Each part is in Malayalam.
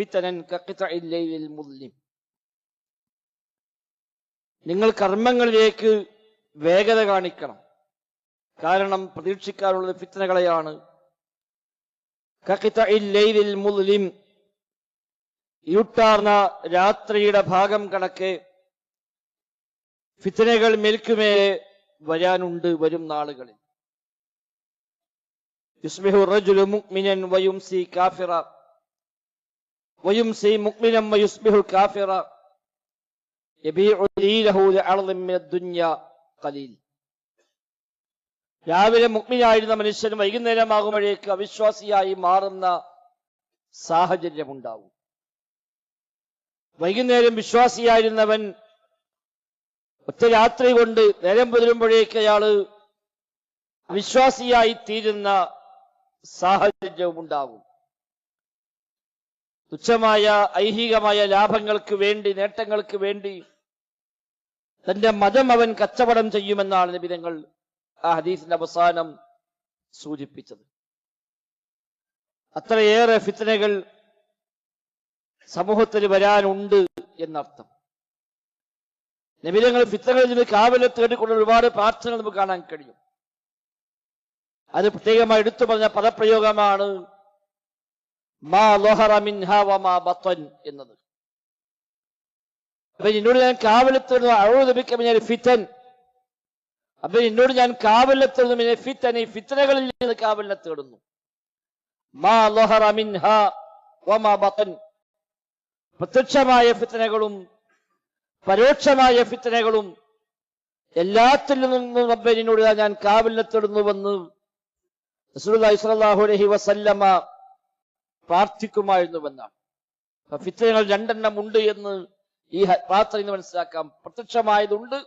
ഫിത്തനൻ മുസ്ലിം നിങ്ങൾ കർമ്മങ്ങളിലേക്ക് വേഗത കാണിക്കണം. കാരണം പ്രതീക്ഷിക്കാനുള്ളത് ഫിത്തനകളെയാണ് മുസ്ലിം ഇരുട്ടാർന്ന രാത്രിയുടെ ഭാഗം കണക്കെ ഫിത്തനകൾ മേൽക്കുമേ വരാനുണ്ട് വരും നാളുകളിൽ. യുസ്ബിഹു റജുലു മുഅ്മിനൻ വയുംസി കാഫിറ. ويمسي مؤمنا ويصبح كافرا يبيع دينه لعرض من الدنيا قليل രാവിലെ മുഗ്മിനായിരുന്ന മനുഷ്യൻ വൈകുന്നേരമാകുമ്പോഴേക്ക് അവിശ്വാസിയായി മാറുന്ന സാഹചര്യമുണ്ടാവും വൈകുന്നേരം വിശ്വാസിയായിരുന്നവൻ ഒറ്റ രാത്രി കൊണ്ട് നേരം പുലരുമ്പോഴേക്ക് അയാള് അവിശ്വാസിയായി തീരുന്ന സാഹചര്യവും ഉണ്ടാകും തുച്ഛമായ ഐഹികമായ ലാഭങ്ങൾക്ക് വേണ്ടി നേട്ടങ്ങൾക്ക് വേണ്ടി തന്റെ മതം അവൻ കച്ചവടം ചെയ്യുമെന്നാണ് നിബിധങ്ങൾ ആ ഹദീസിന്റെ അവസാനം സൂചിപ്പിച്ചത്. അത്രയേറെ ഫിത്തനകൾ സമൂഹത്തിൽ വരാനുണ്ട് എന്നർത്ഥം. നബിതങ്ങൾ ഫിത്തനകളിൽ നിന്ന് കാവലെ തേടിക്കൊണ്ട് ഒരുപാട് പ്രാർത്ഥനകൾ നമുക്ക് കാണാൻ കഴിയും. അത് പ്രത്യേകമായി എടുത്തു പറഞ്ഞ പദപ്രയോഗമാണ് മാ ലൊഹറ മിൻഹ വമാ ബത്തൻ എന്നത്. അപ്പൊ എന്നോട് ഞാൻ കാവലെത്തുന്നു അഴുതപിക്കമിഞ്ഞ ഫിത്തൻ. അപ്പൊ എന്നോട് ഞാൻ കാവലെത്തുന്നു മിനൽ ഫിത്തൻ. ഈ ഫിത്തനകളിൽ നിന്ന് കാവലിനെ തേടുന്നു മാ ലൊഹറ മിൻഹ മാ ബത്തൻ. പ്രത്യക്ഷമായ ഫിത്തനകളും പരോക്ഷമായ ഫിത്തനകളും എല്ലാത്തിൽ നിന്നും റബ്ബനിനോട് ഞാൻ കാവലിനെ തേടുന്നുവെന്ന് റസൂലുള്ളാഹി സ്വല്ലല്ലാഹു അലൈഹി വസല്ലമ പ്രാർത്ഥിക്കുമായിരുന്നുവെന്നാണ് ഫിത്തനകൾ രണ്ടെണ്ണം ഉണ്ട് എന്ന് ഈ പ്രാർത്ഥന മനസ്സിലാക്കാം. പ്രത്യക്ഷമായതുണ്ട്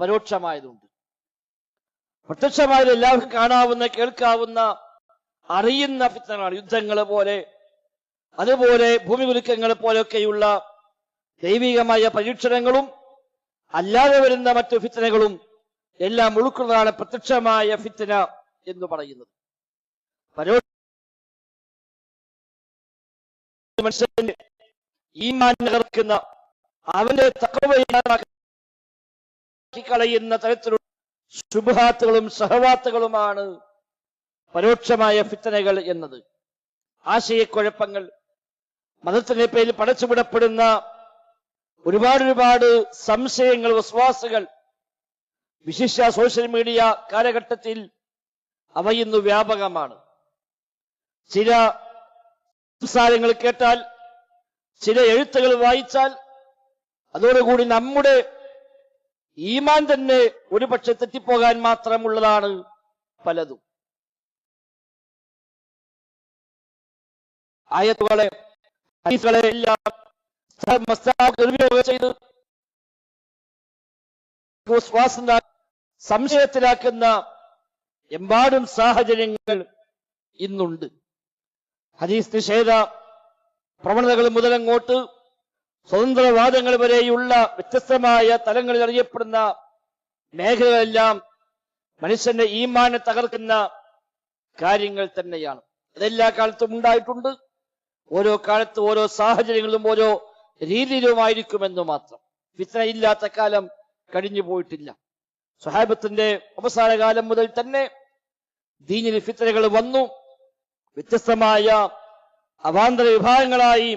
പരോക്ഷമായതുണ്ട്. പ്രത്യക്ഷമായത് എല്ലാവർക്കും കാണാവുന്ന കേൾക്കാവുന്ന അറിയുന്ന ഫിത്തനകളാണ് യുദ്ധങ്ങൾ പോലെ അതുപോലെ ഭൂമി കുലുക്കങ്ങൾ പോലെയൊക്കെയുള്ള ദൈവികമായ പരീക്ഷണങ്ങളും അല്ലാതെ വരുന്ന മറ്റു ഫിത്തനകളും എല്ലാം ഉൾക്കൊള്ളുന്നതാണ് പ്രത്യക്ഷമായ ഫിത്തന എന്ന് പറയുന്നത്. പരോ മനുഷ്യന്റെ ഈമാൻ നികർക്കുന്ന അവന്റെ തക്കവയാക്കി കളയുന്ന തരത്തിലുള്ള ശുഭാത്തുകളും സഹവാത്തുകളുമാണ് പരോക്ഷമായ ഫിത്തനകൾ എന്നത്. ആശയക്കുഴപ്പങ്ങൾ മതത്തിന്റെ പേരിൽ പടച്ചുവിടപ്പെടുന്ന ഒരുപാട് ഒരുപാട് സംശയങ്ങൾ വിശ്വാസുകൾ വിശിഷ്ട സോഷ്യൽ മീഡിയ കാലഘട്ടത്തിൽ അവ ഇന്ന് വ്യാപകമാണ്. ചില സംസാരങ്ങൾ കേട്ടാൽ ചില എഴുത്തുകൾ വായിച്ചാൽ അതോടുകൂടി നമ്മുടെ ഈമാൻ തന്നെ ഒരുപക്ഷെ തെറ്റിപ്പോകാൻ മാത്രമുള്ളതാണ് പലതും. ആയത്തുകളെ ഹദീസുകളെ എല്ലാം ചെയ്ത് വിശ്വാസം സംശയത്തിലാക്കുന്ന എമ്പാടും സാഹചര്യങ്ങൾ ഇന്നുണ്ട്. ഹദീസ് നിഷേധ പ്രവണതകൾ മുതലങ്ങോട്ട് സ്വതന്ത്രവാദങ്ങൾ വരെയുള്ള വ്യത്യസ്തമായ തലങ്ങളിൽ അറിയപ്പെടുന്ന മേഖലകളെല്ലാം മനുഷ്യന്റെ ഈമാനെ തകർക്കുന്ന കാര്യങ്ങൾ തന്നെയാണ്. അതെല്ലാ കാലത്തും ഉണ്ടായിട്ടുണ്ട്. ഓരോ കാലത്തും ഓരോ സാഹചര്യങ്ങളും ഓരോ രീതിയിലുമായിരിക്കുമെന്ന് മാത്രം. ഫിത്തന ഇല്ലാത്ത കാലം കഴിഞ്ഞു പോയിട്ടില്ല. സ്വഹാബത്തിന്റെ അവസാന കാലം മുതൽ തന്നെ ദീനിൽ ഫിത്തനകൾ വന്നു. വ്യത്യസ്തമായ അവാന്തര വിഭാഗങ്ങളായി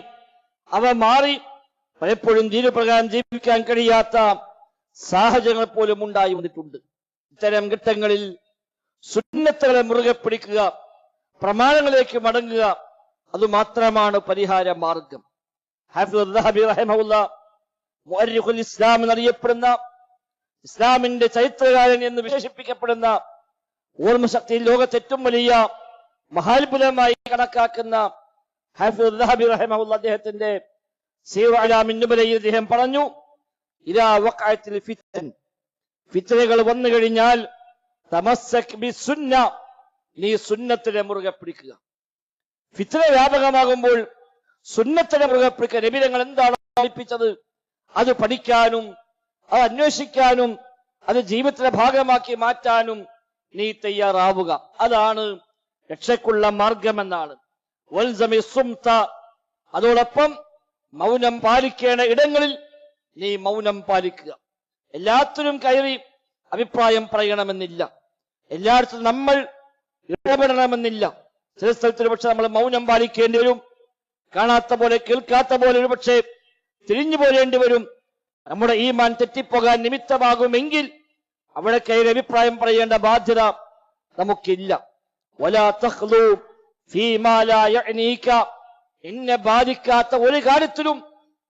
അവ മാറി പലപ്പോഴും ദീനപ്രകാരം ജീവിക്കാൻ കഴിയാത്ത സാഹചര്യങ്ങൾ പോലും ഉണ്ടായി വന്നിട്ടുണ്ട്. ഇത്തരം ഘട്ടങ്ങളിൽ സുന്നത്തുകളെ മുറുകെ പിടിക്കുക പ്രമാണങ്ങളിലേക്ക് മടങ്ങുക അതുമാത്രമാണ് പരിഹാര മാർഗം. ഇസ്ലാം എന്നറിയപ്പെടുന്ന ഇസ്ലാമിന്റെ ചരിത്രകാരൻ എന്ന് വിശേഷിപ്പിക്കപ്പെടുന്ന ഓർമ്മശക്തി ലോകത്തെ ഏറ്റവും വലിയ മഹാത്ഭുതമായി കണക്കാക്കുന്ന ഹാഫിദ് റഹിമഹുല്ല അദ്ദേഹത്തിന്റെ സീറ അലാമിൻ അദ്ദേഹം പറഞ്ഞു ഇരാ വഖഅത്തിൽ ഫിത്തൻ. ഫിത്തനകൾ വന്നു കഴിഞ്ഞാൽ തമസ്സക് ബി സുന്ന നീ സുന്നത്തിനെ മുറുകെ പിടിക്കുക. ഫിത്തന വ്യാപകമാകുമ്പോൾ സുന്നത്തിനെ മുറുകെ പിടിക്കുക നബിരങ്ങൾ എന്താണ് പഠിപ്പിച്ചത് അത് പഠിക്കാനും അത് അന്വേഷിക്കാനും അത് ജീവിതത്തിന്റെ ഭാഗമാക്കി മാറ്റാനും നീ തയ്യാറാവുക. അതാണ് രക്ഷയ്ക്കുള്ള മാർഗമെന്നാണ് അതോടൊപ്പം മൗനം പാലിക്കേണ്ട ഇടങ്ങളിൽ നീ മൗനം പാലിക്കുക. എല്ലാത്തിനും കയറി അഭിപ്രായം പറയണമെന്നില്ല. എല്ലായിടത്തും നമ്മൾ ഇടപെടണമെന്നില്ല. ചില സ്ഥലത്തിൽ പക്ഷെ നമ്മൾ മൗനം പാലിക്കേണ്ടി വരും. കാണാത്ത പോലെ കേൾക്കാത്ത പോലെ ഒരു പക്ഷേ തിരിഞ്ഞു പോരേണ്ടി വരും. നമ്മുടെ ഈ മാൻ തെറ്റിപ്പോകാൻ നിമിത്തമാകുമെങ്കിൽ അവിടെ കയറി അഭിപ്രായം പറയേണ്ട ബാധ്യത നമുക്കില്ല. വലാ തഖ്ലൂ ഫീമാ ലാ യഅ്നീക എന്നെ ബാധിക്കാത്ത ഒരു കാര്യത്തിലും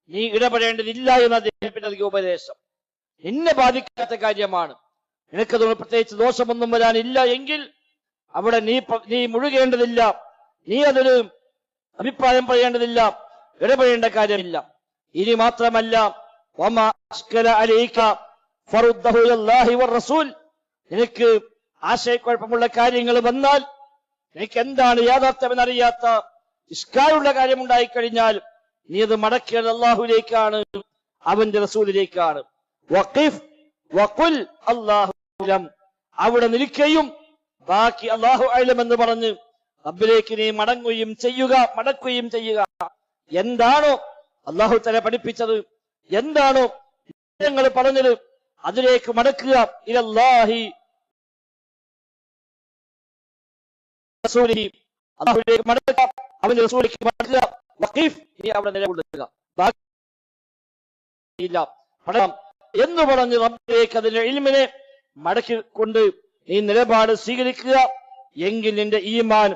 നീ ഇടപെടേണ്ടതില്ല എന്ന് അദ്ദേഹത്തിന് നൽകിയ ഉപദേശം. എന്നെ ബാധിക്കാത്ത കാര്യമാണ്. നിനക്കതുകൊണ്ട് പ്രത്യേകിച്ച് ദോഷമൊന്നും വരാനില്ല എങ്കിൽ അവിടെ നീ നീ മുഴുകേണ്ടതില്ല. നീ അതൊരു അഭിപ്രായം പറയേണ്ടതില്ല. ഇടപെടേണ്ട കാര്യമില്ല. ഇനി മാത്രമല്ല നിനക്ക് ആശയക്കുഴപ്പമുള്ള കാര്യങ്ങൾ വന്നാൽ നിനക്ക് എന്താണ് യാഥാർത്ഥ്യമെന്നറിയാത്ത ഇഷ്കാരുള്ള കാര്യം ഉണ്ടായിക്കഴിഞ്ഞാൽ നീ അത് മടക്കിയത് അള്ളാഹുലേക്കാണ് അവന്റെ റസൂലിലേക്കാണ്. വഖിഫ് വഖുൽ അള്ളാഹുലം അവിടെ നിൽക്കുകയും ബാക്കി അള്ളാഹു അലം എന്ന് പറഞ്ഞ് റബ്ബിലേക്ക് നീ മടങ്ങുകയും ചെയ്യുക മടക്കുകയും ചെയ്യുക. എന്താണോ അള്ളാഹു തല പഠിപ്പിച്ചത്? എന്താണോ ഞങ്ങൾ പറഞ്ഞത്? അതിലേക്ക് മടക്കുക ഇലല്ലാഹി അള്ളാഹുവിലേക്ക് മടക്കുക അവന്റെ റസൂലിലേക്ക് മടക്കുക വഖീഫ് ഇനി അവിടെ നിലകൊള്ളുക ഇല്ല പഠനം എന്ന് പറഞ്ഞ് റബ്ബിലേക്ക് അതിന്റെ ഇൽമിനെ മടക്കി കൊണ്ട് നീ നിലപാട് സ്വീകരിക്കുക. എങ്കിൽ നിന്റെ ഈമാൻ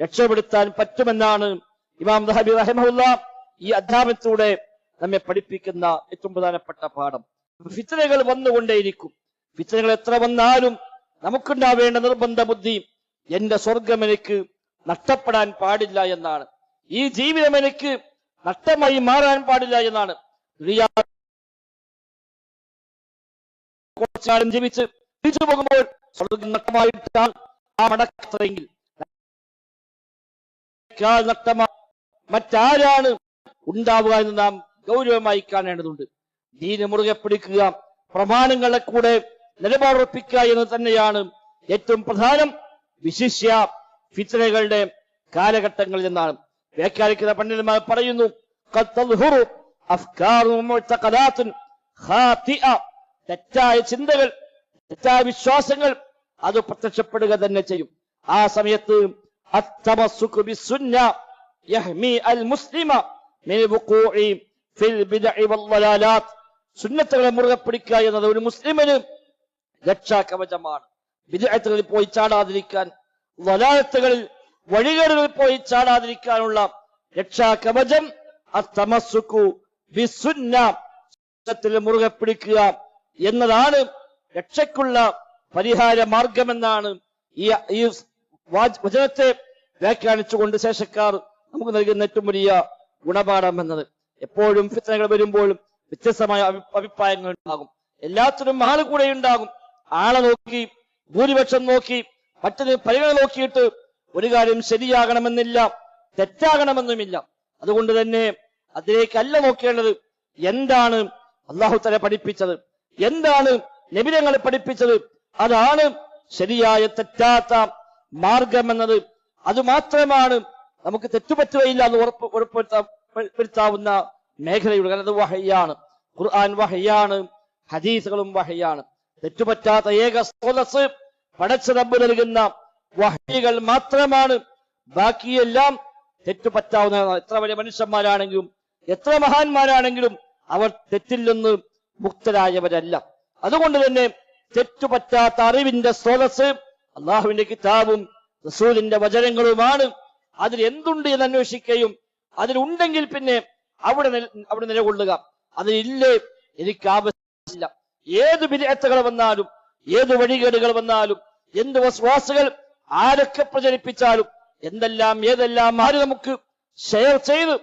രക്ഷപ്പെടുത്താൻ പറ്റുമെന്നാണ് ഇമാം ദഹബി റഹിമഹുല്ല ഈ അധ്യാപനത്തിലൂടെ നമ്മെ പഠിപ്പിക്കുന്ന ഏറ്റവും പ്രധാനപ്പെട്ട പാഠം. ഫിത്തനകൾ വന്നുകൊണ്ടേയിരിക്കും. ഫിത്തനകൾ എത്ര വന്നാലും നമുക്കുണ്ടാവേണ്ട നിർബന്ധ ബുദ്ധി എന്റെ സ്വർഗം എനിക്ക് നഷ്ടപ്പെടാൻ പാടില്ല എന്നാണ്. ഈ ജീവിതം എനിക്ക് നഷ്ടമായി മാറാൻ പാടില്ല എന്നാണ്. ദുനിയാ കുറച്ചു ജീവിച്ച് തിരിച്ചു പോകുമ്പോൾ സ്വർഗം നഷ്ടമായിട്ടാണ് ആ മടക്കത്തെങ്കിൽ മറ്റാരാണ് ഉണ്ടാവുക എന്ന് നാം ഗൗരവമായി കാണേണ്ടതുണ്ട്. ദീന മുറുകെ പിടിക്കുക പ്രമാണങ്ങളെ കൂടെ നിലപാടുറപ്പിക്കുക എന്ന് തന്നെയാണ് ഏറ്റവും പ്രധാനം. വിശിഷ്യ ഫിത്രകളുടെ കാലഘട്ടങ്ങളിൽ എന്നാണ് വ്യാഖ്യാനിക്കുന്ന പണ്ഡിതന്മാർ പറയുന്നു. തെറ്റായ ചിന്തകൾ തെറ്റായ വിശ്വാസങ്ങൾ അത് പ്രത്യക്ഷപ്പെടുക തന്നെ ചെയ്യും. ആ സമയത്ത് സുന്നത്തുകളെ മുറുകെ പിടിക്കുക എന്നത് ഒരു മുസ്ലിമിന് രക്ഷാകവചമാണ്. വിദഗ്ധകളിൽ പോയി ചാടാതിരിക്കാൻ വലായത്തുകളിൽ വഴികേടുകളിൽ പോയി ചാടാതിരിക്കാനുള്ള രക്ഷാകവചം അത്തമസ്സുക്കു ബിസുന്ന സുന്നത്തിൽ മുറുകെ പിടിക്കുക എന്നതാണ് രക്ഷയ്ക്കുള്ള പരിഹാര മാർഗമെന്നാണ് ഈ ഈ വാച്- വചനത്തെ വ്യാഖ്യാനിച്ചുകൊണ്ട് ശേഷക്കാർ നമുക്ക് നൽകുന്ന ഏറ്റവും വലിയ ഗുണപാഠം എന്നത്. എപ്പോഴും ഫിത്തനകൾ വരുമ്പോഴും വ്യത്യസ്തമായ അഭിപ്രായങ്ങൾ ഉണ്ടാകും. എല്ലാത്തിനും ആൾ കൂടെ ഉണ്ടാകും. ആളെ നോക്കി ഭൂരിപക്ഷം നോക്കി മറ്റൊരു പരിഗണന നോക്കിയിട്ട് ഒരു കാര്യം ശരിയാകണമെന്നില്ല തെറ്റാകണമെന്നുമില്ല. അതുകൊണ്ട് തന്നെ അതിലേക്കല്ല നോക്കേണ്ടത് എന്താണ് അള്ളാഹു തല പഠിപ്പിച്ചത് എന്താണ് നബിരങ്ങൾ പഠിപ്പിച്ചത് അതാണ് ശരിയായ തെറ്റാത്ത മാർഗമെന്നത് അത് മാത്രമാണ് നമുക്ക് തെറ്റുപറ്റുകയില്ല എന്ന് ഉറപ്പ് ഉറപ്പുവരുത്താവുന്ന വരുത്താവുന്ന മേഖലയുടെ കാരണം അത് വഹയാണ്. ഖുർആൻ വഹയാണ്. ഹദീസുകളും വഹയാണ്. തെറ്റുപറ്റാത്ത ഏക സ്രോതസ് പടച്ച റബ്ബ് നൽകുന്ന വഹികൾ മാത്രമാണ്. ബാക്കിയെല്ലാം തെറ്റുപറ്റാവുന്നതാണ് എത്ര വലിയ മനുഷ്യന്മാരാണെങ്കിലും എത്ര മഹാന്മാരാണെങ്കിലും അവർ തെറ്റിൽ നിന്ന് മുക്തരായവരല്ല. അതുകൊണ്ട് തന്നെ തെറ്റുപറ്റാത്ത അറിവിന്റെ സ്രോതസ് അള്ളാഹുവിന്റെ കിതാബും റസൂലിന്റെ വചനങ്ങളുമാണ്. അതിൽ എന്തുണ്ട് എന്ന് അന്വേഷിക്കുകയും അതിലുണ്ടെങ്കിൽ പിന്നെ അവിടെ അവിടെ നിലകൊള്ളുക. അതിലില്ലേ എനിക്ക് ആവശ്യമില്ല. ഏത് വിദഗ്ധകൾ വന്നാലും ഏത് വഴികേടുകൾ വന്നാലും എന്ത് വസ്വാസുകൾ ആരൊക്കെ പ്രചരിപ്പിച്ചാലും എന്തെല്ലാം ഏതെല്ലാം ആര് നമുക്ക് ഷെയർ ചെയ്ത്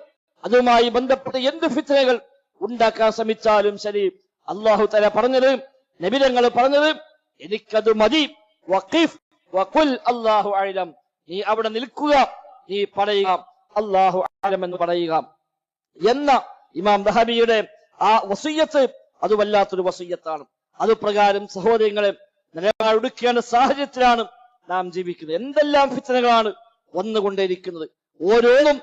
അതുമായി ബന്ധപ്പെട്ട് എന്ത് ഫിത്തനകൾ ഉണ്ടാക്കാൻ ശ്രമിച്ചാലും ശരി. അള്ളാഹു തല പറഞ്ഞത് നബിരങ്ങൾ പറഞ്ഞത് എനിക്കത് മതി. വഖീഫ് വഖുൽ അള്ളാഹു അഅലം. നീ അവിടെ നിൽക്കുക നീ പറയുക അള്ളാഹു അഅലം എന്ന് പറയുക. എന്ന ഇമാം ദഹബിയുടെ ആ വസീയത്ത് അത് വല്ലാത്തൊരു വസീയത്താണ്. അത് പ്രകാരം സഹോദരങ്ങളെ നിലപാടുക്കേണ്ട സാഹചര്യത്തിലാണ് നാം ജീവിക്കുന്നത്. എന്തെല്ലാം ഫിത്തനകളാണ് വന്നുകൊണ്ടേയിരിക്കുന്നത്. ഓരോന്നും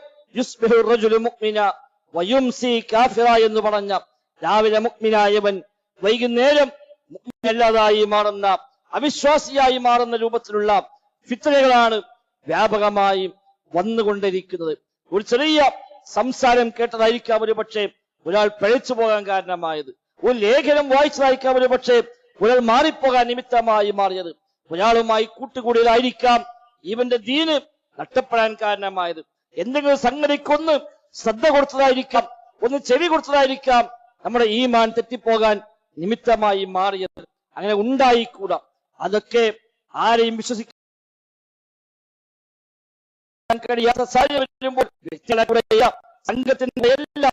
എന്ന് പറഞ്ഞ രാവിലെ മുക്മിനായവൻ വൈകുന്നേരം മുക്മിനല്ലാതായി മാറുന്ന അവിശ്വാസിയായി മാറുന്ന രൂപത്തിലുള്ള ഫിത്തനകളാണ് വ്യാപകമായി വന്നുകൊണ്ടിരിക്കുന്നത് ഒരു ചെറിയ സംസാരം കേട്ടതായിരിക്കാം ഒരു പക്ഷേ ഒരാൾ പഴിച്ചു പോകാൻ കാരണമായത്. ഒരു ലേഖനം വായിച്ചതായിരിക്കാം ഒരു പക്ഷേ ഒരാൾ മാറിപ്പോകാൻ നിമിത്തമായി മാറിയത്. ഒരാളുമായി കൂട്ടുകൂടിയതായിരിക്കാം ഇവന്റെ ദീന് നഷ്ടപ്പെടാൻ കാരണമായത്. എന്തെങ്കിലും സംഗതിക്കൊന്ന് ശ്രദ്ധ കൊടുത്തതായിരിക്കാം ഒന്ന് ചെവി കൊടുത്തതായിരിക്കാം നമ്മുടെ ഈ മാൻ തെറ്റിപ്പോകാൻ നിമിത്തമായി മാറിയത്. അങ്ങനെ ഉണ്ടായിക്കൂടാ. അതൊക്കെ ആരെയും വിശ്വസിക്കാൻ കഴിയാത്ത സാഹചര്യം വരുമ്പോൾ സംഘത്തിന്റെ എല്ലാ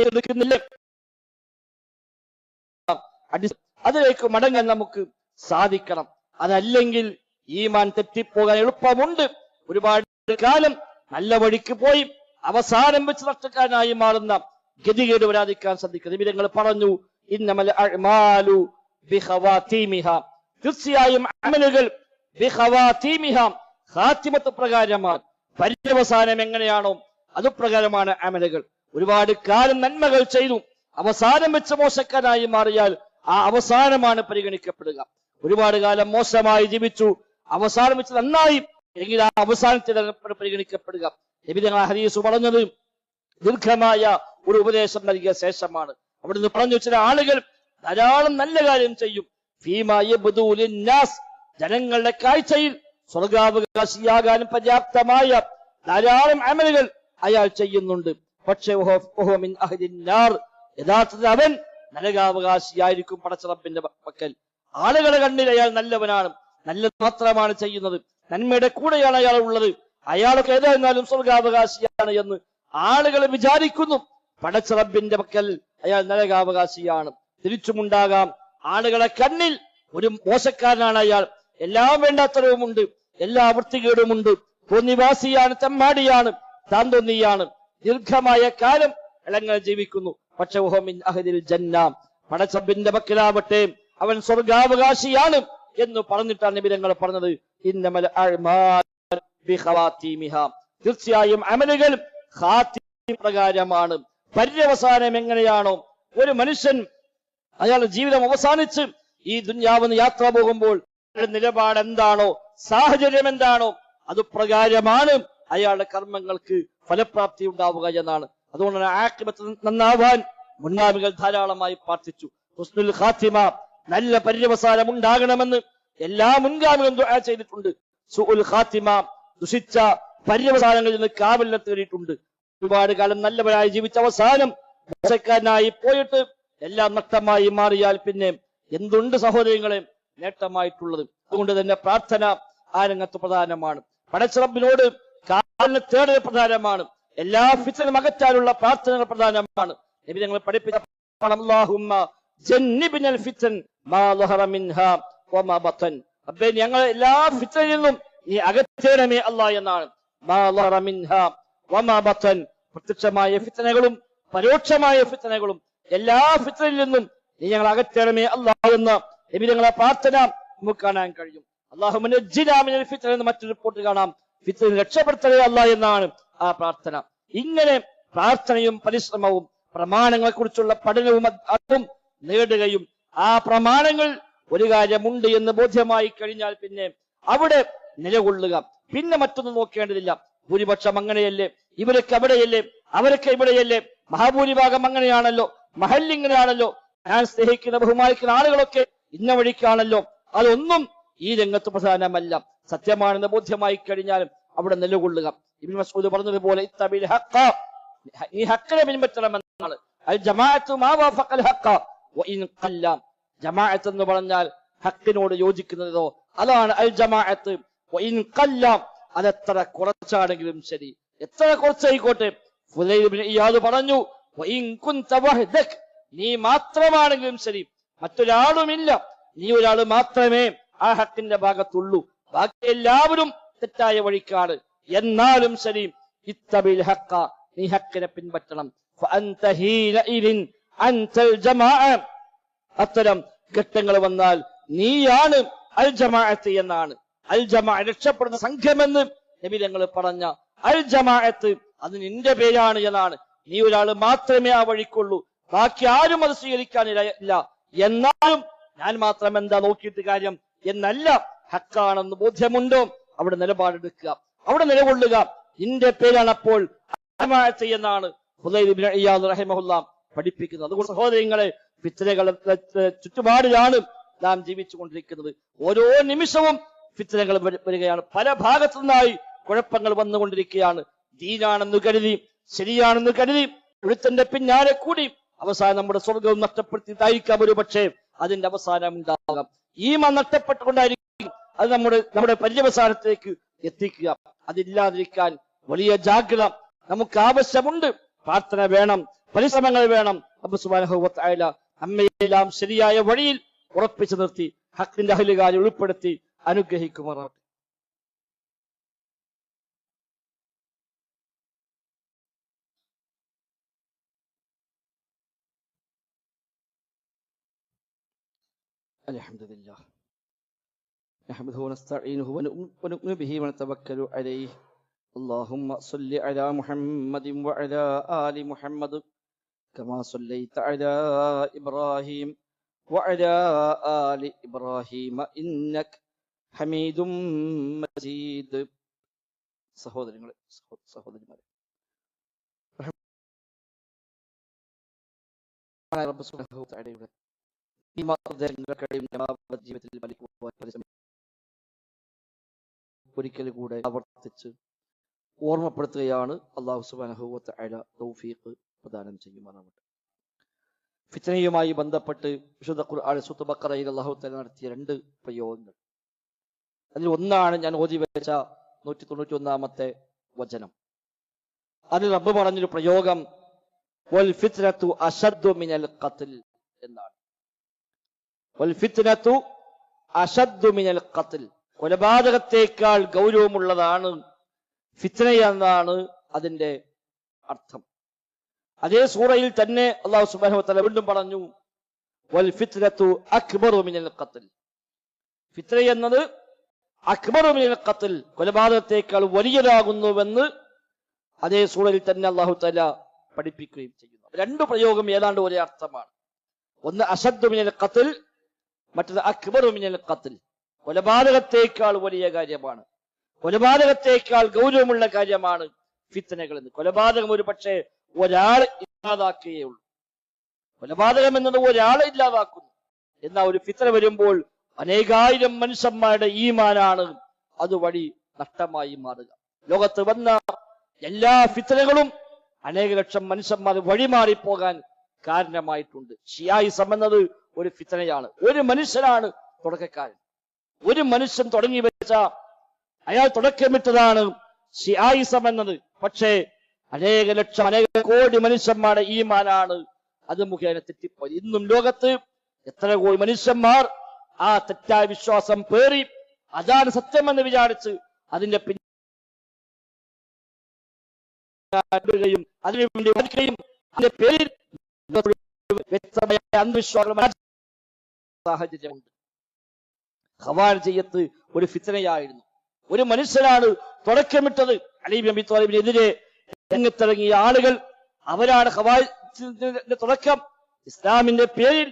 എടുക്കുന്നില്ല അടി- അതിലേക്ക് മടങ്ങാൻ നമുക്ക് സാധിക്കണം. അതല്ലെങ്കിൽ ഈമാൻ തെറ്റിപ്പോകാൻ എളുപ്പമുണ്ട്. ഒരുപാട് കാലം നല്ല വഴിക്ക് പോയി അവസാനം വെച്ച് നഷ്ടക്കാരനായി മാറുന്ന ഗതികേട് വരാതിരിക്കാൻ ശ്രദ്ധിക്കുക. നിമിതങ്ങൾ പറഞ്ഞു ഇന്നമൽ തീർച്ചയായും അമലുകൾ ബിഖവാതീമിഹ ഖാത്തിമത്ത് പ്രകാരമാണ്. പര്യവസാനം എങ്ങനെയാണോ അതുപ്രകാരമാണ് അമലുകൾ. ഒരുപാട് കാലം നന്മകൾ ചെയ്തു. അവസാനം വെച്ച് മോശക്കാരായി മാറിയാൽ ആ അവസാനമാണ് പരിഗണിക്കപ്പെടുക. ഒരുപാട് കാലം മോശമായി ജീവിച്ചു. അവസാനം വെച്ച് നന്നായി എങ്കിൽ ആ അവസാനത്തിൽ പരിഗണിക്കപ്പെടുക. ഹദീസ് പറഞ്ഞത് ദീർഘമായ ഒരു ഉപദേശം നൽകിയ ശേഷമാണ്. അവിടുന്ന് പറഞ്ഞു ചില ആളുകൾ ധാരാളം നല്ല കാര്യം ചെയ്യും. ജനങ്ങളുടെ കാഴ്ചയിൽ സ്വർഗാവകാശിയാകാൻ പര്യാപ്തമായ ധാരാളം അമലുകൾ അയാൾ ചെയ്യുന്നുണ്ട്. പക്ഷേ. യഥാർത്ഥത്തിൽ അവൻ നരകാവകാശിയായിരിക്കും പടച്ചറപ്പിന്റെ പക്കൽ. ആളുകളെ കണ്ണിൽ അയാൾ നല്ലവനാണ് നല്ല മാത്രമാണ് ചെയ്യുന്നത്. നന്മയുടെ കൂടെയാണ് അയാൾ ഉള്ളത്. അയാളൊക്കെ ഏതായിരുന്നാലും സ്വർഗാവകാശിയാണ് എന്ന് ആളുകൾ വിചാരിക്കുന്നു. പടച്ചറബിന്റെ പക്കൽ അയാൾ നരകാവകാശിയാണ്. തിരിച്ചുമുണ്ടാകാം. ആളുകളെ കണ്ണിൽ ഒരു മോശക്കാരനാണ് അയാൾ. എല്ലാം വേണ്ടാത്തരവുമുണ്ട്. എല്ലാ വൃത്തികേടുമുണ്ട്. തോന്നിവാസിയാണ് തെമ്മാടിയാണ് താന്തോന്നിയാണ്. ദീർഘമായ കാലം ഇളങ്ങൾ ജീവിക്കുന്നു. പക്ഷെ ഓഹമിൻ അഹദിൽ ജന്നാം. പടച്ചബിന്റെ പക്കലാവട്ടെ. അവൻ സ്വർഗാവകാശിയാണ് എന്ന് പറഞ്ഞിട്ടാണ് നിബിധങ്ങൾ പറഞ്ഞത്. ഇന്നമൽ. തീർച്ചയായും അമലുകൾ പ്രകാരമാണ്. പര്യവസാനം എങ്ങനെയാണോ ഒരു മനുഷ്യൻ അയാളുടെ ജീവിതം അവസാനിച്ച് ഈ ദുന്യാവിന് യാത്ര പോകുമ്പോൾ നിലപാട് എന്താണോ സാഹചര്യം എന്താണോ അത് പ്രകാരമാണ് അയാളുടെ കർമ്മങ്ങൾക്ക് ഫലപ്രാപ്തി ഉണ്ടാവുക എന്നാണ്. അതുകൊണ്ടാണ് ആക്രിമത്ത് നന്നാവാൻ മുൻഗാമികൾ ധാരാളമായി പ്രാർത്ഥിച്ചു. ഹുസ്നുൽ ഖാത്തിമ നല്ല പര്യവസാനം ഉണ്ടാകണമെന്ന് എല്ലാ മുൻഗാമികളും ദുആ ചെയ്തിട്ടുണ്ട്. സുഉൽ ഖാത്തിമ ദുഷിച്ച പര്യവസാനങ്ങളിൽ നിന്ന് കാവലിനെ തേടിയിട്ടുണ്ട് ഒരുപാട് കാലം നല്ലവരായി ജീവിച്ച അവസാനം മോശക്കാരനായി പോയിട്ട് എല്ലാം നഷ്ടമായി മാറിയാൽ പിന്നെ എന്തുണ്ട് സഹോദരങ്ങളെ? നേട്ടമായിട്ടുള്ളത്. അതുകൊണ്ട് തന്നെ പ്രാർത്ഥന ആ രംഗത്ത് പ്രധാനമാണ്. പടച്ചിറപ്പിനോട് കാലിന് തേടൽ പ്രധാനമാണ്. എല്ലാ ഫിത്തനും അകറ്റാനുള്ള പ്രാർത്ഥനകൾ പ്രധാനമാണ്. നബി ഞങ്ങൾ പഠിപ്പിച്ച അല്ലാഹുമ്മ ഞങ്ങൾ എല്ലാ ഫിത്തനിൽ നിന്നും നീ അകറ്റേണമേ അല്ല എന്നാണ്. പ്രത്യക്ഷമായ ഫിത്തനകളും പരോക്ഷമായ ഫിത്തനകളും എല്ലാ ഫിത്തനിൽ നിന്നും നീ ഞങ്ങൾ അകറ്റണമേ അല്ലാ എന്ന് നബി ഞങ്ങളെ പ്രാർത്ഥന നമുക്ക് കാണാൻ കഴിയും. അള്ളാഹുമിന് ഫിത്തന എന്ന് മറ്റൊരു റിപ്പോർട്ട് കാണാം. ഫിത്തനെ രക്ഷപ്പെടുത്തലേ അല്ല എന്നാണ് ആ പ്രാർത്ഥന. ഇങ്ങനെ പ്രാർത്ഥനയും പരിശ്രമവും പ്രമാണങ്ങളെ കുറിച്ചുള്ള പഠനവും അതും നേടുകയും ആ പ്രമാണങ്ങൾ ഒരു കാര്യമുണ്ട് എന്ന് ബോധ്യമായി കഴിഞ്ഞാൽ പിന്നെ അവിടെ നിലകൊള്ളുക. പിന്നെ മറ്റൊന്നും നോക്കേണ്ടതില്ല. ഭൂരിപക്ഷം അങ്ങനെയല്ലേ? ഇവരൊക്കെ അവിടെയല്ലേ? അവരൊക്കെ ഇവിടെയല്ലേ? മഹാഭൂരിഭാഗം അങ്ങനെയാണല്ലോ. മഹല്ലിങ്ങനെയാണല്ലോ ഞാൻ സ്നേഹിക്കുന്ന ബഹുമാനിക്കുന്ന ആളുകളൊക്കെ ഇന്ന വഴിക്കാണല്ലോ. അതൊന്നും ഈ രംഗത്ത് പ്രധാനമല്ല. സത്യമാണെന്ന് ബോധ്യമായി കഴിഞ്ഞാലും അവിടെ നിലകൊള്ളുക. ഇബിൻ മസ്ഊദ് പറഞ്ഞതുപോലെ ഈ പിൻപറ്റണമെന്നാണ്. അൽ ജമാഅത്തു എന്ന് പറഞ്ഞാൽ ഹക്കിനോട് യോജിക്കുന്നതോ? അതാണ് അൽ ജമാഅത്ത്. അതെത്ര കുറച്ചാണെങ്കിലും ശരി. എത്ര കുറച്ചായിക്കോട്ടെ? ഇയാൾ പറഞ്ഞു നീ മാത്രമാണെങ്കിലും ശരി. മറ്റൊരാളുമില്ല. നീ ഒരാൾ മാത്രമേ ആ ഹക്കിന്റെ ഭാഗത്തുള്ളൂ. ബാക്കി എല്ലാവരും തെറ്റായ വഴിക്കാണ്. എന്നാലും ശരി ഇത്തബിൽ ഹക്ക നീ ഹക്കിനെ പിൻപറ്റണം. അത്തരം ഘട്ടങ്ങൾ വന്നാൽ നീയാണ് അൽ ജമാഅത്ത് എന്നാണ്. അൽ ജമാ രക്ഷപ്പെടുന്ന സംഘമെന്ന് നബി ഞങ്ങൾ പറഞ്ഞ അൽ ജമാഅത്ത് അത് നിന്റെ പേരാണ് എന്നാണ്. നീ ഒരാൾ മാത്രമേ ആ വഴിക്കുള്ളൂ. ബാക്കി ആരും അത് സ്വീകരിക്കാനില്ല എന്നാലും ഞാൻ മാത്രം എന്താ നോക്കിയിട്ട് കാര്യം? എന്നല്ല ഹക്കാണെന്ന് ബോധ്യമുണ്ടോ? അവിടെ നിലപാടെടുക്കുക. അവിടെ നിലകൊള്ളുക. നിന്റെ പേരാണ് അപ്പോൾ എന്നാണ് പഠിപ്പിക്കുന്നത്. അതുകൊണ്ട് സഹോദരങ്ങളെ പിത്തരകളുടെ ചുറ്റുപാടിലാണ് നാം ജീവിച്ചു കൊണ്ടിരിക്കുന്നത് ഓരോ നിമിഷവും ഫിത്തനകൾ വരു- വരികയാണ്. പല ഭാഗത്തു നിന്നായി കുഴപ്പങ്ങൾ വന്നുകൊണ്ടിരിക്കുകയാണ്. ദീനാണെന്ന് കരുതി ശരിയാണെന്ന് കരുതി ഒരുത്തന്റെ പിന്നാലെ കൂടി അവസാനം നമ്മുടെ സ്വർഗവും നഷ്ടപ്പെടുത്തിയതായിരിക്കാം ഒരു പക്ഷേ അതിന്റെ അവസാനം ഉണ്ടാകാം. ഈ നഷ്ടപ്പെട്ടുകൊണ്ടായിരിക്കും അത് നമ്മുടെ നമ്മുടെ പര്യവസാനത്തിലേക്ക് എത്തിക്കുക. അതില്ലാതിരിക്കാൻ വലിയ ജാഗ്രത നമുക്ക് ആവശ്യമുണ്ട്. പ്രാർത്ഥന വേണം പരിശ്രമങ്ങൾ വേണം. അബ്ബു സുബാനഹുല നമ്മയെല്ലാം ശരിയായ വഴിയിൽ ഉറപ്പിച്ചു നിർത്തി ഹക്കിന്റെ അഹലുകാരെ ഉൾപ്പെടുത്തി അനുഗ്രഹിക്കുമാറാവട്ടെ الحمد لله نحمده ونستعينه ونؤمن ونؤمن به ونتوكل عليه اللهم صل على محمد وعلى آل محمد كما صليت على إبراهيم وعلى آل إبراهيم إنك ഹമീദും മജീദ്. സഹോദരങ്ങളെ സഹോദരിമാരെ. ഒരിക്കൽ കൂടെ ആവർത്തിച്ച് ഓർമ്മപ്പെടുത്തുകയാണ് അള്ളാഹു സുബാനഹുവത്ത് അയല തൗഫീഖ് പ്രദാനം ചെയ്യുമാറാവട്ടെ. ഫിത്തനയുമായി ബന്ധപ്പെട്ട് വിശുദ്ധ ഖുർആൻ സുത്തുബക്കറയിൽ അള്ളാഹു നടത്തിയ രണ്ട് പ്രയോഗങ്ങൾ. അതിൽ ഒന്നാണ് ഞാൻ ഓതി വെച്ച നൂറ്റി തൊണ്ണൂറ്റി ഒന്നാമത്തെ വചനം. അതിൽ റബ്ബ് പറഞ്ഞൊരു പ്രയോഗം അശദ്ദു മിനൽ ഖത്ൽ എന്നാണ്. മിനൽ ഖത്ൽ കൊലപാതകത്തേക്കാൾ ഗൗരവമുള്ളതാണ് ഫിത്ന എന്നാണ് അതിന്റെ അർത്ഥം. അതേ സൂറയിൽ തന്നെ അള്ളാഹു സുബ്ഹാനഹു തല വീണ്ടും പറഞ്ഞു വൽ ഫിത്നത്തു അക്ബറു മിനൽ ഖത്ൽ ഫിത്ന എന്നത് അക്ബറു മിനൽ ഖത്ൽ കൊലപാതകത്തേക്കാൾ വലിയതാകുന്നുവെന്ന് അതേ സൂറയിൽ തന്നെ അള്ളാഹു തല പഠിപ്പിക്കുകയും ചെയ്യുന്നു. രണ്ടു പ്രയോഗം ഏതാണ്ട് ഒരേ അർത്ഥമാണ്. ഒന്ന് ഖത്ൽ മറ്റത് അക്ബറു മിനൽ ഖത്ൽ കൊലപാതകത്തേക്കാൾ വലിയ കാര്യമാണ്. കൊലപാതകത്തേക്കാൾ ഗൗരവമുള്ള കാര്യമാണ് ഫിത്തനകൾ എന്ന്. കൊലപാതകം ഒരു പക്ഷേ ഒരാൾ ഇല്ലാതാക്കുകയുള്ളൂ കൊലപാതകം എന്നത് ഒരാളെ ഇല്ലാതാക്കുന്നു. എന്നാൽ ഒരു ഫിത്തന വരുമ്പോൾ അനേകായിരം മനുഷ്യന്മാരുടെ ഈമാനാണ് അതുവഴി നഷ്ടമായി മാറുക. ലോകത്ത് വന്ന എല്ലാ ഫിത്തനകളും അനേക ലക്ഷം മനുഷ്യന്മാർ വഴിമാറിപ്പോകാൻ കാരണമായിട്ടുണ്ട്. ഷിയായിസം എന്നത് ഒരു ഫിത്തനയാണ്. ഒരു മനുഷ്യനാണ് തുടക്കക്കാരൻ. ഒരു മനുഷ്യൻ തുടങ്ങി വെച്ച അയാൾ തുടക്കമിട്ടതാണ് ഷിയായിസം എന്നത്. പക്ഷേ അനേക ലക്ഷം അനേക കോടി മനുഷ്യന്മാരുടെ ഈമാനാണ് അത് മുഖേന തെറ്റിപ്പോയി ഇന്നും ലോകത്ത് എത്ര കോടി മനുഷ്യന്മാർ ആ തെറ്റായ വിശ്വാസം പേറി അതാണ് സത്യമെന്ന് വിചാരിച്ച് അതിന്റെ പിന്നിടുകയും അതിനുവേണ്ടി വരികയും അതിന്റെ പേരിൽ സാഹചര്യമുണ്ട്. ഖവാർജയത്ത് ഒരു ഫിത്തനയായിരുന്നു. ഒരു മനുഷ്യനാണ് തുടക്കമിട്ടത്. അലീബ് നബി തോലിബിനെതിരെ രംഗത്തിറങ്ങിയ ആളുകൾ അവരാണ് ഖവാജിന്റെ തുടക്കം. ഇസ്ലാമിന്റെ പേരിൽ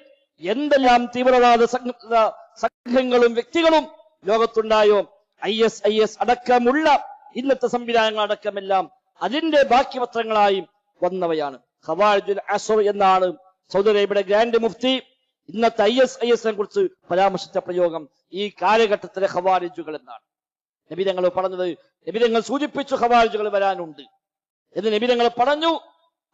എന്തെല്ലാം തീവ്രവാദ സംഘ- സംഘങ്ങളും വ്യക്തികളും ലോകത്തുണ്ടായോ? ഐ എസ് ഐ എസ് അടക്കമുള്ള ഇന്നത്തെ സംവിധാനങ്ങൾ അടക്കമെല്ലാം അതിന്റെ ബാക്കി പത്രങ്ങളായി വന്നവയാണ്. ഖവാജുൽ അസർ എന്നാണ് സൗദി അറേബ്യയുടെ ഗ്രാൻഡ് മുഫ്തി. ഇന്നത്തെ ഐ എസ് ഐ എസിനെ കുറിച്ച് പരാമർശിച്ച പ്രയോഗം ഈ കാലഘട്ടത്തിലെ ഖവാരിജുകൾ എന്നാണ്. നബിതങ്ങൾ പറഞ്ഞത് നബിതങ്ങൾ സൂചിപ്പിച്ചു ഖവാരിജുകൾ വരാനുണ്ട്. എന്ന് നബിതങ്ങൾ പറഞ്ഞു.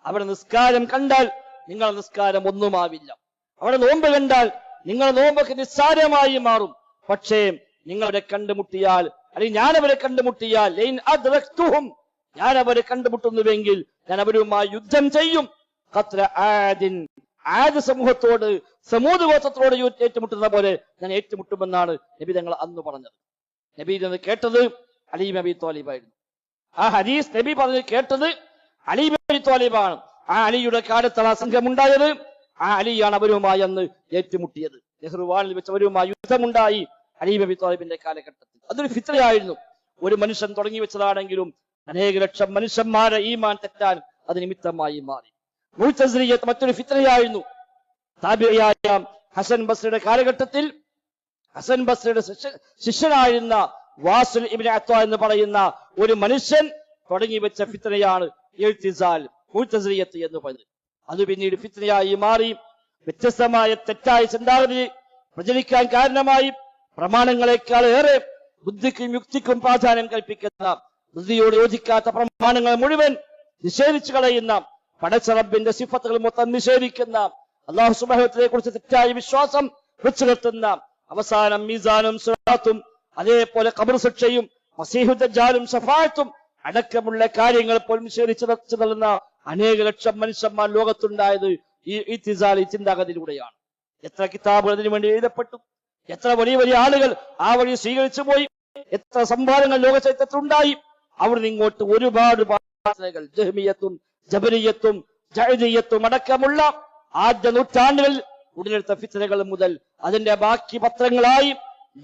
അവരുടെ നിസ്കാരം കണ്ടാൽ നിങ്ങളുടെ നിസ്കാരം ഒന്നുമാവില്ല. അവിടെ നോമ്പ് കണ്ടാൽ നിങ്ങളുടെ നോമ്പൊക്കെ നിസ്സാരമായി മാറും. പക്ഷേ നിങ്ങളവരെ കണ്ടുമുട്ടിയാൽ അല്ലെങ്കിൽ ഞാൻ അവരെ കണ്ടുമുട്ടിയാൽ ഞാൻ അവരെ കണ്ടുമുട്ടുന്നുവെങ്കിൽ ഞാൻ അവരുമായി യുദ്ധം ചെയ്യും. ഖത്ര ആദിൻ ആദ് സമൂഹത്തോട് സമൂഹ ഗോത്രത്തോട് ഏറ്റുമുട്ടുന്ന പോലെ ഞാൻ ഏറ്റുമുട്ടുമെന്നാണ് നബി തങ്ങൾ അന്ന് പറഞ്ഞത്. നബി എന്ന് കേട്ടത് അലീം അബി തോലിബായിരുന്നു ആ ഹരീസ് നബി പറഞ്ഞ് കേട്ടത് അലീം അബി തോലിബാണ് ആ അലിയുടെ കാലത്താണ് ആ സംഘമുണ്ടായത്. ആ അലിയാണ് അവരുമായി അന്ന് ഏറ്റുമുട്ടിയത്. നെഹ്റുവാളിൽ വെച്ച് അവരുമായി യുദ്ധമുണ്ടായി അലീബ് അബി താലിബിന്റെ കാലഘട്ടത്തിൽ. അതൊരു ഫിത്രയായിരുന്നു ഒരു മനുഷ്യൻ തുടങ്ങി വെച്ചതാണെങ്കിലും അനേക ലക്ഷം മനുഷ്യന്മാരെ ഈമാൻ തെറ്റാൻ അത് നിമിത്തമായി മാറി. മറ്റൊരു ഫിത്രയായിരുന്നു ഹസൻ ബസ്രയുടെ കാലഘട്ടത്തിൽ ഹസൻ ബസ്രയുടെ ശിഷ്യ- ശിഷ്യനായിരുന്ന വാസുൽ ഇബ്നു അത്വ എന്ന് പറയുന്ന ഒരു മനുഷ്യൻ തുടങ്ങി വെച്ച ഫിത്രയാണ് എഴുത്തിസാൽ എന്ന് പറയുന്നത്. അത് പിന്നീട് ഫിത്തനയായി മാറി. വ്യത്യസ്തമായ തെറ്റായ ചിന്താഗതി പ്രചരിക്കാൻ കാരണമായി പ്രമാണങ്ങളെക്കാൾ ഏറെ ബുദ്ധിക്കും യുക്തിക്കും പ്രാധാന്യം കൽപ്പിക്കുന്ന ബുദ്ധിയോട് യോജിക്കാത്ത പ്രമാണങ്ങൾ മുഴുവൻ നിഷേധിച്ചു കളയുന്ന പടച്ചറബിന്റെ സിഫത്തുകൾ മൊത്തം നിഷേധിക്കുന്ന അള്ളാഹു സുബഹത്തിനെ കുറിച്ച് തെറ്റായ വിശ്വാസം വെച്ചു നിർത്തുന്ന അവസാനം മീസാനും സുറാത്തും അതേപോലെ കബർ ശിക്ഷയും മസീഹുദ്ദാലും സഫായത്തും അടക്കമുള്ള കാര്യങ്ങൾ പോലും നിഷേധിച്ചു തള്ളുന്ന അനേക ലക്ഷം മനുഷ്യന്മാർ ലോകത്തുണ്ടായത് ഈ ഇത്തിസാലി ചിന്താഗതിയിലൂടെയാണ്. എത്ര കിതാബുകൾ അതിനു വേണ്ടി എഴുതപ്പെട്ടു? എത്ര വലിയ വലിയ ആളുകൾ ആ വഴി സ്വീകരിച്ചു പോയി? എത്ര സംഭാരങ്ങൾ ലോക ഉണ്ടായി? അവിടുന്ന് ഇങ്ങോട്ട് ഒരുപാട് പ്രാർത്ഥനകൾ ജഹ്മിയത്തും ജബരിയത്തും ജഹദിയത്തും അടക്കമുള്ള ആദ്യ നൂറ്റാണ്ടുകളിൽ ഉടലെടുത്ത ഫിത്തനകൾ മുതൽ അതിന്റെ ബാക്കി പത്രങ്ങളായി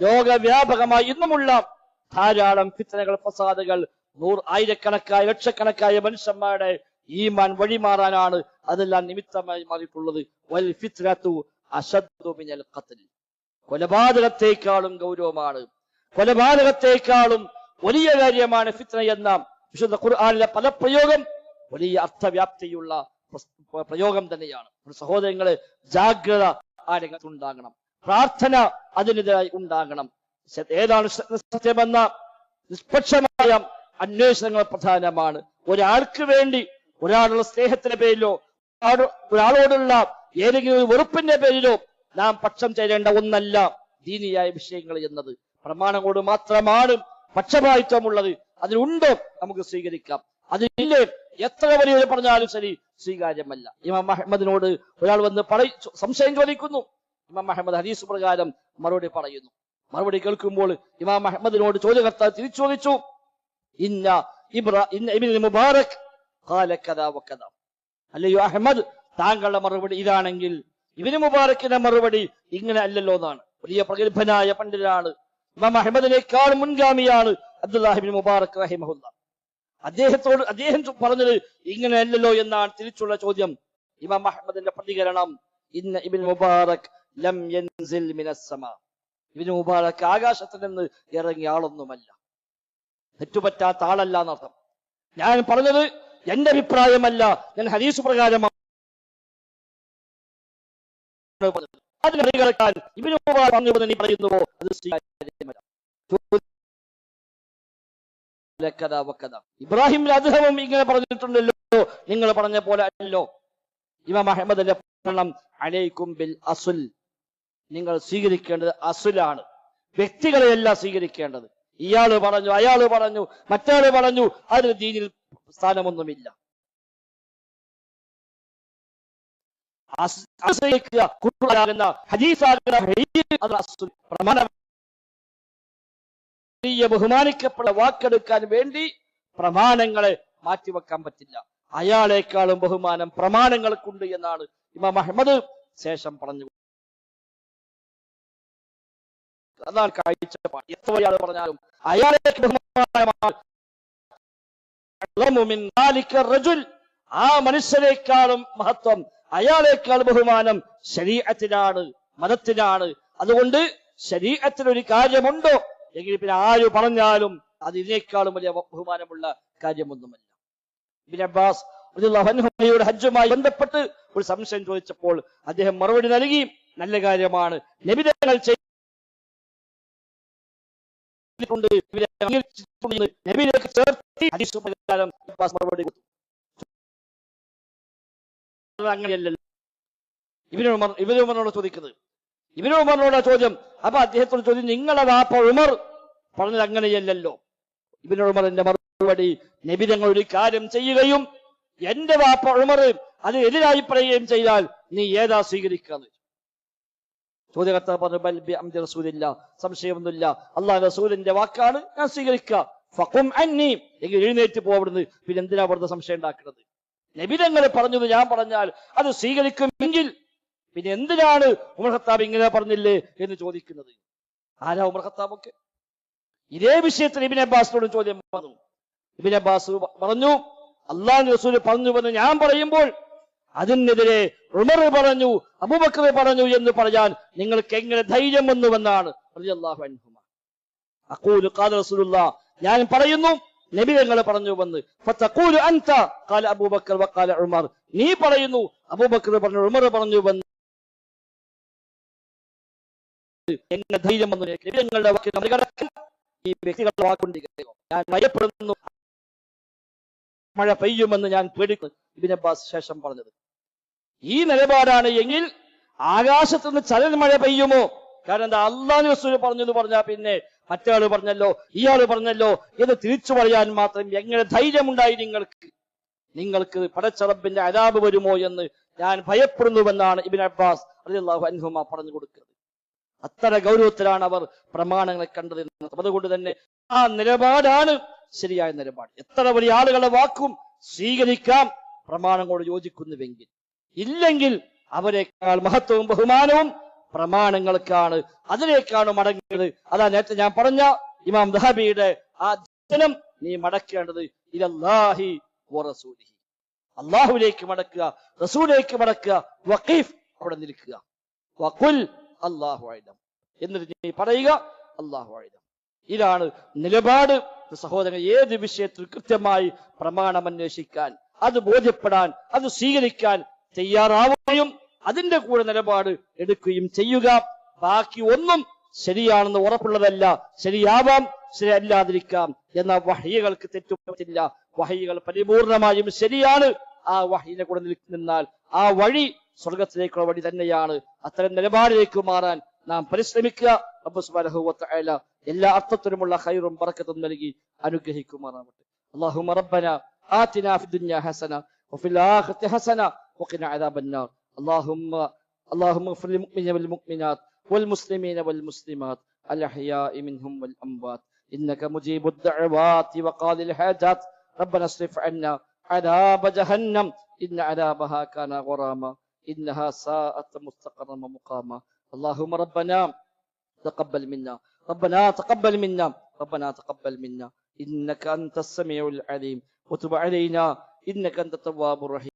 ലോകവ്യാപകമായി ഇന്നുമുള്ള ധാരാളം ഫിത്തനകൾ ഫസാദുകൾ നൂറ് ആയിരക്കണക്കായ ലക്ഷക്കണക്കായ മനുഷ്യന്മാരുടെ ഈമാൻ വഴിമാറാനാണ് അതെല്ലാം നിമിത്തമായി മാറിയിട്ടുള്ളത്. വൽ ഫിത്നത്തു അശദ്ദു ഖത്ൽ. കൊലപാതകത്തെക്കാളും ഗൗരവമാണ്. കൊലപാതകത്തെക്കാളും വലിയ കാര്യമാണ് ഫിത്ന എന്ന വിശുദ്ധ ഖുർആാനിലെ പല പ്രയോഗം വലിയ അർത്ഥവ്യാപ്തിയുള്ള പ്രയോഗം തന്നെയാണ്. സഹോദരങ്ങളെ ജാഗ്രത ആ രംഗത്ത് ഉണ്ടാകണം. പ്രാർത്ഥന അതിനെതിരായി ഉണ്ടാകണം. ഏതാണ് സത്യമെന്ന നിഷ്പക്ഷമായ അന്വേഷണങ്ങൾ പ്രധാനമാണ്. ഒരാൾക്ക് വേണ്ടി ഒരാളുടെ സ്നേഹത്തിന്റെ പേരിലോ ഒരാളോ- ഒരാളോടുള്ള ഏതെങ്കിലും ഒരു വെറുപ്പിന്റെ പേരിലോ നാം പക്ഷം ചേരേണ്ട ഒന്നല്ല ദീനിയായ വിഷയങ്ങൾ എന്നത്. പ്രമാണങ്ങളോട് മാത്രമാണ് പക്ഷപാതിത്വമുള്ളത് അതിലുണ്ടോ നമുക്ക് സ്വീകരിക്കാം. അതിലില്ലേ എത്ര വലിയ പറഞ്ഞാലും ശരി സ്വീകാര്യമല്ല. ഇമാം അഹമ്മദിനോട് ഒരാൾ വന്ന് പറയ സംശയം ചോദിക്കുന്നു. ഇമാം അഹമ്മദ് ഹദീസ് പ്രകാരം മറുപടി പറയുന്നു. മറുപടി കേൾക്കുമ്പോൾ ഇമാം അഹമ്മദിനോട് ചോദ്യകർത്താവ് തിരിച്ചു ചോദിച്ചു ഇന്ന ഇബ്ര ഇന്ന ഇബിൻ മുബാറക് അല്ലയോ അഹമ്മദ് താങ്കളുടെ മറുപടി ഇതാണെങ്കിൽ ഇവന് മുബാറക്കിന്റെ മറുപടി ഇങ്ങനെ അല്ലല്ലോ എന്നാണ്. വലിയ പ്രഗത്ഭനായ പണ്ഡിതനാണ്. ഇമാം അഹമ്മദിനേക്കാൾ മുൻഗാമിയാണ് അബ്ദുല്ലാഹിബിൻ മുബാറക് റഹിമഹുല്ല. അദ്ദേഹത്തോട് അദ്ദേഹം പറഞ്ഞത് ഇങ്ങനെ അല്ലല്ലോ എന്നാണ് തിരിച്ചുള്ള ചോദ്യം. ഇമാം അഹമ്മദിന്റെ പ്രതികരണം ഇന്ന് ഇബിൻ മുബാറക് ലം യൻസിൽ ഇബിൻ മുബാറക് ആകാശത്തിൽ നിന്ന് ഇറങ്ങിയ ആളൊന്നുമല്ല. തെറ്റുപറ്റാത്ത ആളല്ല എന്നർത്ഥം. ഞാൻ പറഞ്ഞത് എന്റെ അഭിപ്രായമല്ല. ഞാൻ ഹദീസ് പ്രകാരമാണ്. അതിനെ നീ പറയുന്നുവോ? അത് ഇബ്രാഹിം അദ്ദേഹവും ഇങ്ങനെ പറഞ്ഞിട്ടുണ്ടല്ലോ. നിങ്ങൾ പറഞ്ഞ പോലെ അല്ലോ ഇമാം അഹമ്മദിന്റെ അലൈക്കും ബിൽ അസുൽ. നിങ്ങൾ സ്വീകരിക്കേണ്ടത് അസുലാണ്. വ്യക്തികളെയല്ല സ്വീകരിക്കേണ്ടത്. ഇയാൾ പറഞ്ഞു അയാൾ പറഞ്ഞു മറ്റാൾ പറഞ്ഞു. അതിന് ദീനിൽ സ്ഥാനമൊന്നുമില്ല. ബഹുമാനിക്കപ്പെട്ട വാക്കെടുക്കാൻ വേണ്ടി പ്രമാണങ്ങളെ മാറ്റിവെക്കാൻ പറ്റില്ല. അയാളെക്കാളും ബഹുമാനം പ്രമാണങ്ങൾക്കുണ്ട് എന്നാണ് ഇമാം അഹമ്മദ് ശേഷം പറഞ്ഞു. അതാണ് കാഴ്ചപ്പാട്. എത്ര പറഞ്ഞാലും അയാളെ ബഹുമാനമാണ് ആ മനുഷ്യരെക്കാളും മഹത്വം. അയാളേക്കാൾ ബഹുമാനം ശരീരത്തിനാണ് മതത്തിനാണ്. അതുകൊണ്ട് ശരീരത്തിനൊരു കാര്യമുണ്ടോ? എങ്കിൽ പിന്നെ ആര് പറഞ്ഞാലും അത് ഇതിനേക്കാളും വലിയ ബഹുമാനമുള്ള കാര്യമൊന്നുമല്ല. അബ്ബാസ് ഹജ്ജുമായി ബന്ധപ്പെട്ട് ഒരു സംശയം ചോദിച്ചപ്പോൾ അദ്ദേഹം മറുപടി നൽകി നല്ല കാര്യമാണ്. നബിതങ്ങൾ ചെയ്തിട്ടുണ്ട്. നബിയിലേക്ക് ചേർത്ത് ഹദീസ് പ്രകാരം മറുപടി അങ്ങനെയല്ലല്ലോ. ഇവന് ഉമർ ഉമറിനോട് ചോദിക്കുന്നത്. ഇവന് ഉമറിനോട് ചോദ്യം. അപ്പൊ അദ്ദേഹത്തോട് ചോദ്യം നിങ്ങളെ വാപ്പ ഉമർ? പറഞ്ഞത് അങ്ങനെയല്ലല്ലോ. ഇബിന് ഉമറിന്റെ മറുപടി നബി ഒരു കാര്യം ചെയ്യുകയും എന്റെ വാപ്പ ഉമർ അത് എതിരായി പറയുകയും ചെയ്താൽ നീ ഏതാ സ്വീകരിക്കാന്ന്? ചോദ്യകർത്താവ് പറഞ്ഞു സംശയമൊന്നുമില്ല. അള്ളാഹ് റസൂലിന്റെ വാക്കാണ് ഞാൻ സ്വീകരിക്കുക. ഫഖും അന്നി. എങ്കിൽ എഴുന്നേറ്റ് പോവിടുന്ന് പിന്നെ എന്തിനാ വെറുതെ സംശയം ഉണ്ടാക്കുന്നത്? നബിതങ്ങൾ പറഞ്ഞത് ഞാൻ പറഞ്ഞാൽ അത് സ്വീകരിക്കുമെങ്കിൽ പിന്നെ എന്തിനാണ് ഉമർ ഖത്താബ് ഇങ്ങനെ പറഞ്ഞില്ലേ എന്ന് ചോദിക്കുന്നത്? ആരാ ഉമർ ഖത്താബ് ഒക്കെ ഇതേ വിഷയത്തിൽ ഇബിൻ അബ്ബാസിനോട് ചോദ്യം പറഞ്ഞു. ഇബിൻ അബ്ബാസ് പറഞ്ഞു അള്ളാഹു റസൂൽ പറഞ്ഞു എന്ന് ഞാൻ പറയുമ്പോൾ അതിനെതിരെ ഉമർ പറഞ്ഞു അബൂബക്കർ പറഞ്ഞു എന്ന് പറയാൻ നിങ്ങൾക്ക് എങ്ങനെ ധൈര്യം വന്നുവെന്നാണ്. അള്ളാഹു അൻഹുമ. ഖാല റസൂലുള്ളാഹ് ഞാൻ പറയുന്നു നബി പറഞ്ഞു വന്ന് ഖാല അബൂബക്കർ വക്കാല ഉമർ. നീ പറയുന്നു അബൂബക്കർ പറഞ്ഞു ഉമർ പറഞ്ഞുവെന്ന് എങ്ങനെ ധൈര്യം വന്നു നബി തങ്ങളുടെ വാക്കിനെ മറികടക്കാൻ ഈ വ്യക്തികളുടെ വാക്കുണ്ടിരിക്കുന്നു. ഞാൻ ഭയപ്പെടുന്നു മഴ പെയ്യുമെന്ന് ഞാൻ പേടിക്കുന്നു ഇബിൻ അബ്ബാസ് ശേഷം പറഞ്ഞത്. ഈ നിലപാടാണ് എങ്കിൽ ആകാശത്ത് നിന്ന് ചലൻ മഴ പെയ്യുമോ? കാരണം എന്താ അള്ളാഹു പറഞ്ഞു പറഞ്ഞത് പറഞ്ഞാ പിന്നെ മറ്റേയാൾ പറഞ്ഞല്ലോ ഇയാൾ പറഞ്ഞല്ലോ ഇത് തിരിച്ചു പറയാൻ മാത്രം എങ്ങനെ ധൈര്യമുണ്ടായി നിങ്ങൾക്ക്? നിങ്ങൾക്ക് പടച്ചറബിന്റെ അലാബ് വരുമോ എന്ന് ഞാൻ ഭയപ്പെടുന്നുവെന്നാണ് ഇബിൻ അബ്ബാസ് റളിയല്ലാഹു അൻഹുമ പറഞ്ഞു കൊടുക്കുന്നത്. അത്ര ഗൗരവത്തിലാണ് അവർ പ്രമാണങ്ങളെ കണ്ടത് അതുകൊണ്ട് തന്നെ ആ നിലപാടാണ് ശരിയായ നിലപാട്. എത്ര വലിയ ആളുകളെ വാക്കും സ്വീകരിക്കാം പ്രമാണങ്ങളോട് യോജിക്കുന്നുവെങ്കിൽ. ഇല്ലെങ്കിൽ അവരെക്കാൾ മഹത്വവും ബഹുമാനവും പ്രമാണങ്ങൾക്കാണ് അതിലേക്കാണ് മടങ്ങുന്നത് അതാ നേരത്തെ ഞാൻ പറഞ്ഞ ഇമാം ദഹബിയുടെ ആ ജനം നീ മടക്കേണ്ടത് ഇലല്ലാഹി വറസൂലിഹി അള്ളാഹുലേക്ക് മടക്കുക റസൂലേക്ക് മടക്കുക വഖീഫ് അവിടെ നിൽക്കുക. വഖുൽ അള്ളാഹു അയിലം. എന്നിട്ട് നീ പറയുക അള്ളാഹു അയിലം. ഇതാണ് നിലപാട്. സഹോദരൻ ഏത് വിഷയത്തിൽ കൃത്യമായി പ്രമാണം അന്വേഷിക്കാൻ അത് ബോധ്യപ്പെടാൻ അത് സ്വീകരിക്കാൻ തയ്യാറാവുകയും അതിന്റെ കൂടെ നിലപാട് എടുക്കുകയും ചെയ്യുക ബാക്കി ഒന്നും ശരിയാണെന്ന് ഉറപ്പുള്ളതല്ല ശരിയാവാം ശരിയല്ലാതിരിക്കാം എന്ന വഹയികൾക്ക് തെറ്റുപറ്റില്ല വഹയികൾ പരിപൂർണമായും ശരിയാണ് ആ വഹയിനെ കൂടെ നിൽ- നിന്നാൽ ആ വഴി സ്വർഗത്തിലേക്കുള്ള വഴി തന്നെയാണ് അത്തരം നിലപാടിലേക്ക് മാറാൻ നാം പരിശ്രമിക്കുക റബ്ബ് സുബ്ഹാനഹു വ തആല എല്ലാ അർത്ഥത്തിലുമുള്ള ഖൈറും ബറക്കത്തും നൽകി അനുഗ്രഹിക്കുമാറാവട്ടെ اللهم ربنا آتنا في الدنيا حسنة وفي الآخرة حسنة وقنا عذاب النار اللهم اللهم اغفر للمؤمنين والمؤمنات والمسلمين والمسلمات الأحياء منهم والأموات إنك مجيب الدعوات وقاضي الحاجات ربنا اصرف عنا عذاب جهنم إن عذابها كان غراما إنها ساءت مستقرا ومقاما اللهم ربنا تقبل منا ربنا تقبل منا ربنا تقبل منا إنك أنت السميع العليم وتب علينا إنك أنت التواب الرحيم